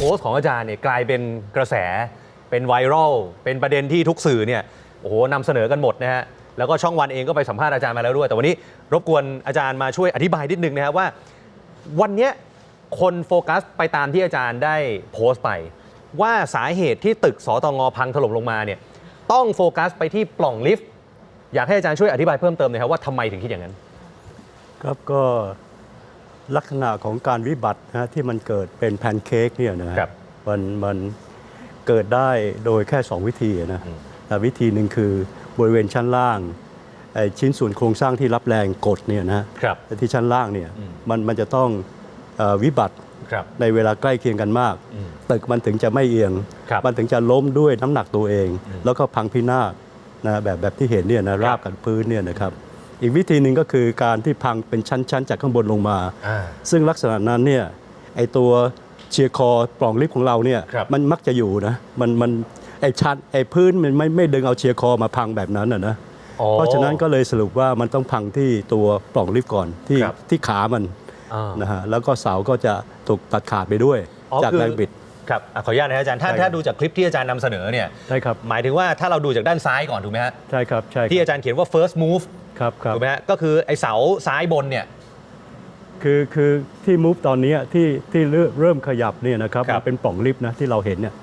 โพสต์ของอาจารย์เนี่ยกลายเป็นกระแส เป็นไวรัล เป็นประเด็นที่ทุกสื่อเนี่ยโอ้โหนำเสนอกันหมดนะฮะ แล้วก็ช่องวันเองก็ไปสัมภาษณ์อาจารย์มาแล้วด้วย แต่วันนี้รบกวนอาจารย์มาช่วยอธิบายนิดนึงนะครับว่า วันเนี้ยคนโฟกัสไปตามที่อาจารย์ได้โพสต์ไป ว่าสาเหตุที่ตึกสตงพังถล่มลงมาเนี่ยต้องโฟกัสไปที่ปล่องลิฟต์อยากให้อาจารย์ช่วยอธิบายเพิ่มเติมหน่อยครับว่าทำไมถึงคิดอย่างนั้น ครับก็ ลักษณะของการวิบัตินะฮะที่มันเกิดเป็นแพนเค้กเนี่ยนะฮะครับมันมันเกิดได้โดยแค่ 2 วิธีนะอืมแต่วิธีหนึ่งคือบริเวณชั้นล่างไอ้ชิ้นส่วนโครงสร้างที่รับแรงกดเนี่ยนะฮะครับแต่ที่ชั้นล่างเนี่ยอืมมันมันจะต้องเออวิบัติครับในเวลาใกล้เคียงกันมากอืมตึกมันถึงจะไม่เอียงครับมันถึงจะล้มด้วยน้ำหนักตัวเองอืมแล้วก็พังพินาศนะแบบแบบที่เห็นเนี่ยนะราบกับพื้นเนี่ยนะครับ อีกวิธีหนึ่งก็คือการที่พังเป็นชั้นๆ จากข้างบนลงมาอ่าซึ่งลักษณะนั้นเนี่ยไอตัวเชียร์คอปล่องลิฟต์ของเราเนี่ยครับมันมักจะอยู่นะมันมันไอชั้นไอพื้นมันไม่ไม่ดึงเอาเชียร์คอมาพังแบบนั้นนะนะอ๋อเพราะฉะนั้นก็เลยสรุปว่ามันต้องพังที่ตัวปล่องลิฟต์ก่อนที่ครับที่ขามันอ่านะฮะแล้วก็เสาก็จะถูกตัดขาดไปด้วยอ๋อจากคือแรงบิด ครับอะขออนุญาตนะครับอาจารย์ถ้าใช่ครับ ถ้าดูจากคลิปที่อาจารย์นำเสนอเนี่ยใช่ครับหมายถึงว่าถ้าเราดูจากด้านซ้ายก่อนถูกไหมฮะใช่ครับใช่ครับที่อาจารย์เขียนว่า first move ครับครับถูกไหมฮะก็คือไอเสาซ้ายบนเนี่ย คือคือที่มูฟตอนเนี้ยที่ที่เริ่มเริ่มขยับเนี่ยนะครับครับมันเป็นปล่องลิฟต์นะที่เราเห็นเนี่ย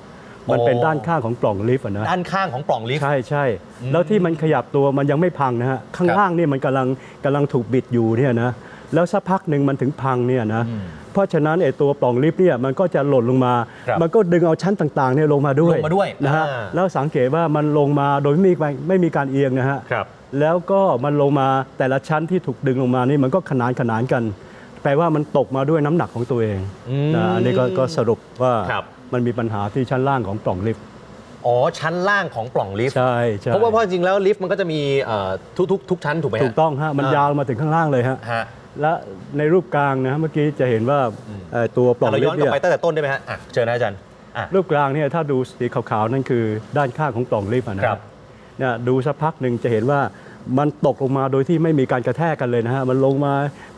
มันอ๋อเป็นด้านข้างของปล่องลิฟต์อะนะ ด้านข้างของปล่องลิฟต์ ใช่ใช่อืมแล้วที่มันขยับตัวมันยังไม่พังนะฮะข้างครับล่างเนี่ยมันกำลังกำลังถูกบิดอยู่เนี่ยนะแล้วสักพักหนึ่งมันถึงพังเนี่ยนะอืม เพราะฉะนั้นไอ้ตัวปล่องลิฟต์เนี่ยมันก็จะหล่นลงมา ครับมันก็ดึงเอาชั้นต่างๆเนี่ยลงมาด้วยลงมาด้วยนะฮะอ่า แล้วสังเกตว่ามันลงมาโดยไม่มีการไม่มีการเอียงนะฮะ ครับ แล้วก็มันลงมาแต่ละชั้นที่ถูกดึงลงมานี่มันก็ขนานขนานกัน แปลว่ามันตกมาด้วยน้ำหนักของตัวเองอืมนะอันนี้ก็ก็สรุปว่าครับ มันมีปัญหาที่ชั้นล่างของปล่องลิฟต์อ๋อชั้นล่างของปล่องลิฟต์ ใช่ใช่เพราะว่าเพราะจริงๆแล้วลิฟต์มันก็จะมีเอ่อทุกๆทุกชั้นถูกไหมฮะ ถูกต้องฮะมันอ่าย ยาวมาถึงข้างล่างเลยฮะฮะ และในรูปกลางนะฮะเมื่อกี้จะเห็นว่าเอ่อตัวปล่องเราลิย้ฟอนต์กลับเนี่ยไปตั้งแต่ต้นได้ไหมฮะอะเชิญนะอาจารย์อะ รูปกลางเนี่ยถ้าดูสีขาวๆ นั่นคือด้านข้างของปล่องลิฟต์อะนะครับเนี่ยดูสักพักหนึ่งจะเห็นว่ามันตกลงมาโดยที่ไม่มีการกระแทกกันเลยนะฮะมันลงมา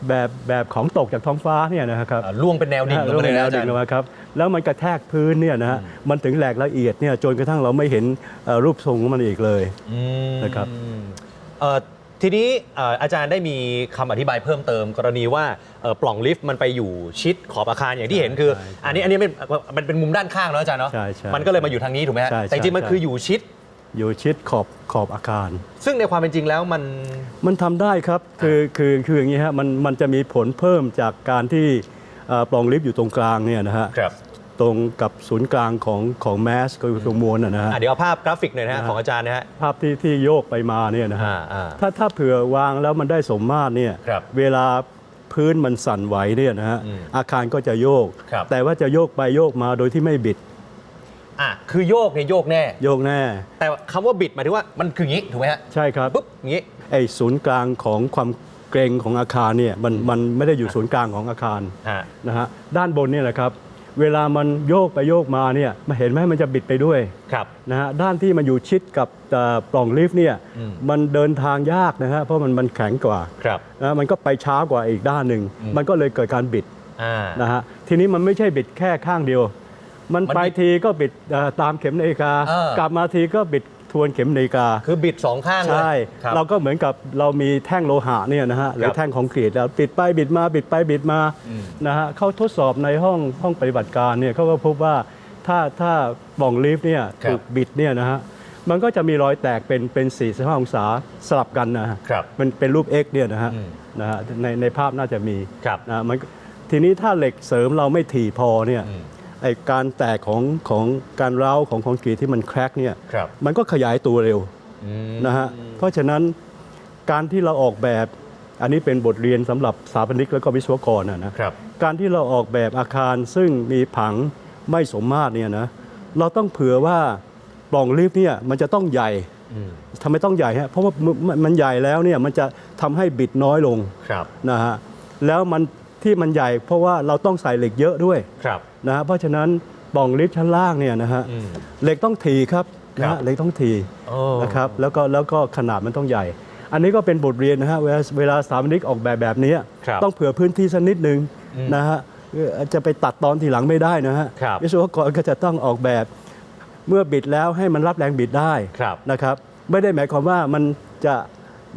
แบบแบบของตกจากท้องฟ้าเนี่ยนะครับ อะล่วงเป็นแนวดิ่งลงลมาเลยแนนะวอาจาดิ่รงย์ ลงมาครับแล้วมันกระแทกพื้นเนี่ยนะฮะมันถึงแหลกละเอียดเนี่ยจนกระทั่งเราไม่เห็นเอ่อรูปทรงของมันอีกเลยอืมนะครับเอ่อ ทีนี้เอ่ออาจารย์ได้มีคำอธิบายเพิ่มเติม กรณีว่าเอ่อปล่องลิฟต์มันไปอยู่ชิดขอบอาคารอย่างที่เห็นคือ ใช่ใช่อันนี้อันนี้มันมันเป็นมุมด้านข้างเนาะอาจารย์เนาะใช่ใช่มันก็เลยมาอยู่ทางนี้ถูกไหมฮะใช่ใช่แต่จริงๆมันใช่ คืออยู่ชิด อยู่ชิดขอบขอบอาคาร ซึ่งในความเป็นจริงแล้วมัน มันทำได้ครับคือคือคืออย่างนี้ฮะมันมันจะมีผลเพิ่มจากการที่เอ่อปล่องลิฟต์อยู่ตรงกลางเนี่ยนะฮะครับ ตรงกับศูนย์กลางของของแมสก็คือตรงมวลนะนะฮะ อะเดี๋ยวเอาภาพกราฟิกหน่อยนะฮะนะฮะของอาจารย์นะฮะ ภาพที่ที่โยกไปมาเนี่ยนะฮะ อ่าอ่าถ้าถ้าเผื่อวางแล้วมันได้สมมาตรเนี่ย ครับเวลาพื้นมันสั่นไหวเนี่ยนะฮะ อืมอาคารก็จะโยก ครับ แต่ว่าจะโยกไปโยกมาโดยที่ไม่บิด อะคือโยกเนี่ยโยกแน่ โยกแน่ แต่คำว่าบิดหมายถึงว่ามันคืออย่างนี้ถูกไหมฮะใช่ครับ ปุ๊บอย่างนี้ ไอ้ศูนย์กลางของความเกรงของอาคารเนี่ยมันมันไม่ได้อยู่ศูนย์กลางของอาคารฮะ นะฮะ ด้านบนเนี่ยแหละครับ เวลามันโยกไปโยกมาเนี่ยมาเห็นไหมมันจะบิดไปด้วยครับ นะฮะด้านที่มันอยู่ชิดกับเอ่อปล่องลิฟต์เนี่ยอืมมันเดินทางยากนะฮะเพราะมันมันแข็งกว่าครับนะมันก็ไปช้ากว่าอีกด้านหนึ่งอืม มันก็เลยเกิดการบิดอ่า นะฮะทีนี้มันไม่ใช่บิดแค่ข้างเดียว มันมันบิดไปทีก็บิดเอ่อตามเข็มนาฬิกาเออ กลับมาทีก็บิด ทวนเข็มนาฬิกา คือบิดสองข้างเลยใช่ ครับ เราก็เหมือนกับเรามีแท่งโลหะเนี่ยนะฮะหรือแท่งของกรีดแล้วบิดไปบิดมาบิดไปบิดมาอืม นะฮะเขาทดสอบในห้องห้องปฏิบัติการเนี่ยเขาก็พบว่าถ้าถ้าปล่องลิฟต์เนี่ยครับ ถูกบิดเนี่ยนะฮะมันก็จะมีรอยแตกเป็นเป็น45องศาสลับกันนะฮะครับ มันเป็นรูป X เนี่ยนะฮะอืม นะฮะในในภาพน่าจะมีครับ นะมันทีนี้ถ้าเหล็กเสริมเราไม่ถี่พอเนี่ย อืม ไอการแตกของของการร้าวของคอนกรีตที่มันแครกเนี่ยครับมันก็ขยายตัวเร็วอืมนะฮะเพราะฉะนั้นการที่เราออกแบบอันนี้เป็นบทเรียนสำหรับสถาปนิกแล้วก็วิศวกรนะนะครับการที่เราออกแบบอาคารซึ่งมีผังไม่สมมาตรเนี่ยนะเราต้องเผื่อว่าปล่องลิฟต์เนี่ยมันจะต้องใหญ่อืมทำไมต้องใหญ่ฮะเพราะว่ามันมันใหญ่แล้วเนี่ยมันจะทำให้บิดน้อยลงครับนะฮะแล้วมัน ที่มันใหญ่ เพราะว่าเราต้องใส่เหล็กเยอะด้วยครับนะฮะเพราะฉะนั้นปล่องลิฟต์ชั้นล่างเนี่ยนะฮะอืมเหล็กต้องทีครับนะครัฮะบเหล็กต้องทีโอ้นะครับแล้วก็แล้วก็ขนาดมันต้องใหญ่ อันนี้ก็เป็นบทเรียนนะฮะเวลาเวลาสถาปนิกออกแบบแบบนี้ครับต้องเผื่อพื้นที่สักนิดหนึ่งอืมนะฮะเอ่อจะไปตัดตอนทีหลังไม่ได้นะฮะครับวิศวกรก็จะต้องออกแบบเมื่อบิดแล้วให้มันรับแรงบิดได้ครับนะครับ ไม่ได้หมายความว่ามันจะ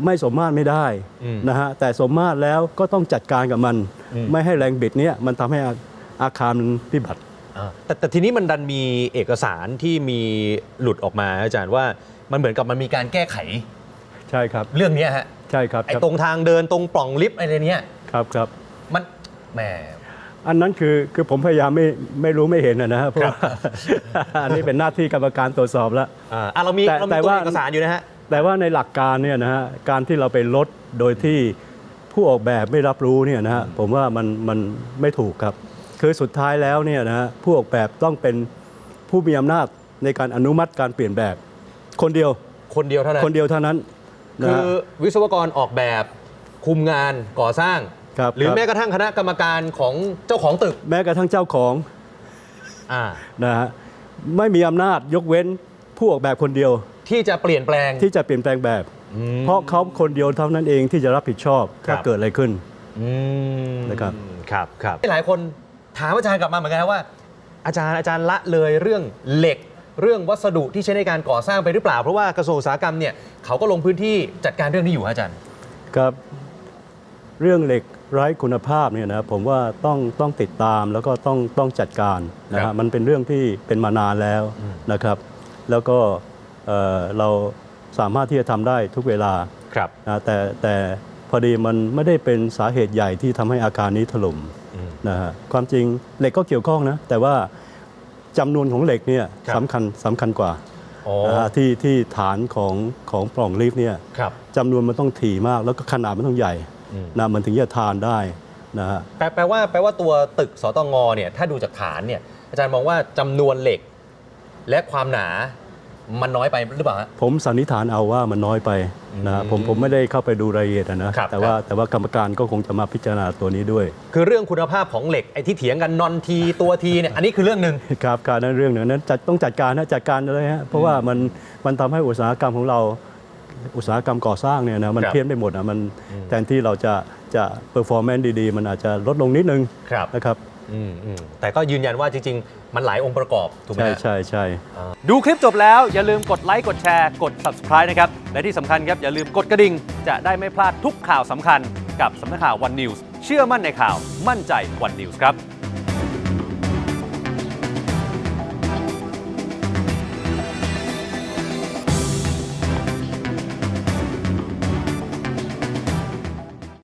ไม่สมมาตรไม่ได้อืมนะฮะแต่สมมาตรแล้วก็ต้องจัดการกับมันอืมไม่ให้แรงบิดเนี้ยมันทำให้อาอาคารมันพิบัติอ่าแต่แต่ทีนี้มันดันมีเอกสารที่มีหลุดออกมาอาจารย์ว่ามันเหมือนกับมันมีการแก้ไข ใช่ครับ เรื่องเนี้ยฮะใช่ครับไอ้ตรงทางเดินตรงปล่องลิฟต์อะไรเนี้ยครับครับมันแหมอันนั้นคือคือผมพยายามไม่ไม่รู้ไม่เห็นนะนะฮะเพราะว่าอันนี้เป็นหน้าที่กรรมการตรวจสอบแล้วอ่าอะเรามีแต่เรามีแต่ตัวว่าเอกสารอยู่นะฮะ แต่ว่าในหลักการเนี่ยนะฮะการที่เราไปลดโดยที่ผู้ออกแบบไม่รับรู้เนี่ยนะฮะผมว่ามันมันไม่ถูกครับ คือสุดท้ายแล้วเนี่ยนะฮะผู้ออกแบบต้องเป็นผู้มีอำนาจในการอนุมัติการเปลี่ยนแบบ คนเดียวคนเดียวเท่านั้นคนเดียวเท่านั้นนะคืฮะอวิศวกรออกแบบคุมงานก่อสร้าง ครับหรือครับ แม้กระทั่งคณะกรรมการของเจ้าของตึกแม้กระทั่งเจ้าของ อ่า นะฮะไม่มีอำนาจยกเว้นผู้ออกแบบคนเดียว ที่จะเปลี่ยนแปลง ที่จะเปลี่ยนแปลงแบบอืมเพราะเขาคนเดียวเท่านั้นเองที่จะรับผิดชอบครัถ้าบเกิดอะไรขึ้น อืมนะครับ ครับครับ หลายคนถามอาจารย์กลับมาเหมือนกันนะว่า อาจารย์อาจารย์ละเลยเรื่องเหล็ก เรื่องวัสดุที่ใช้ในการก่อสร้างไปหรือเปล่า เพราะว่ากระทรวงอุตสาหกรรมเนี่ยเขาก็ลงพื้นที่จัดการเรื่องนี้อยู่ฮะอาจารย์ ครับเรื่องเหล็กไร้คุณภาพเนี่ยนะผมว่าต้องต้องติดตามแล้วก็ต้องต้องจัดการนะครัฮะบมันเป็นเรื่องที่เป็นมานานแล้วอืมนะครับ แล้วก็ เอ่อเราสามารถที่จะทำได้ทุกเวลาครับ นะแต่แต่พอดีมันไม่ได้เป็นสาเหตุใหญ่ที่ทำให้อาคารนี้ถล่มอืมนะฮะความจริงเหล็กก็เกี่ยวข้องนะ แต่ว่าจำนวนของเหล็กเนี่ยครับ สำคัญสำคัญกว่าอ๋อนะฮะที่ที่ฐานของของปล่องลิฟต์เนี่ยครับ จำนวนมันต้องถี่มาก แล้วก็ขนาดมันต้องใหญ่อืม นะมันถึงจะทานได้นะฮะ แปลแปลว่าแปลว่าตัวตึกสตงเนี่ยถ้าดูจากฐานเนี่ยอาจารย์มองว่าจำนวนเหล็ก และความหนา มันน้อยไปหรือเปล่าฮะ ผมสันนิษฐานเอาว่ามันน้อยไปนะฮะอืมผมผมไม่ได้เข้าไปดูรายละเอียดอะนะครับแต่ว่าครับแต่ว่ากรรมการก็คงจะมาพิจารณาตัวนี้ด้วย คือเรื่องคุณภาพของเหล็กไอ้ที่เถียงกันนอนทีตัวทีเนี่ยอันนี้คือเรื่องหนึ่งครับการนั้นเรื่องหนึ่งนั้นจัดต้องจัดการนะจัดการเลยฮะเพราะว่ามันมันทำให้อุตสาหกรรมของเราอุตสาหกรรมก่อสร้างเนี่ยนะมันครับเพี้ยนไปหมดอะมันอืมแทนที่เราจะจะเปอร์ฟอร์แมนซ์ดีๆ มันอาจจะลดลงนิดนึงครับนะครับ อืมอืมแต่ก็ยืนยันว่าจริง ๆ มันหลายองค์ประกอบ ถูกไหมใช่ฮะ ใช่ใช่ ดูคลิปจบแล้วอย่าลืมกดไลค์กดแชร์กด subscribe นะครับ และที่สำคัญครับ อย่าลืมกดกระดิ่ง จะได้ไม่พลาดทุกข่าวสำคัญกับสำนักข่าว One News เชื่อมั่นในข่าวมั่นใจ One News ครับ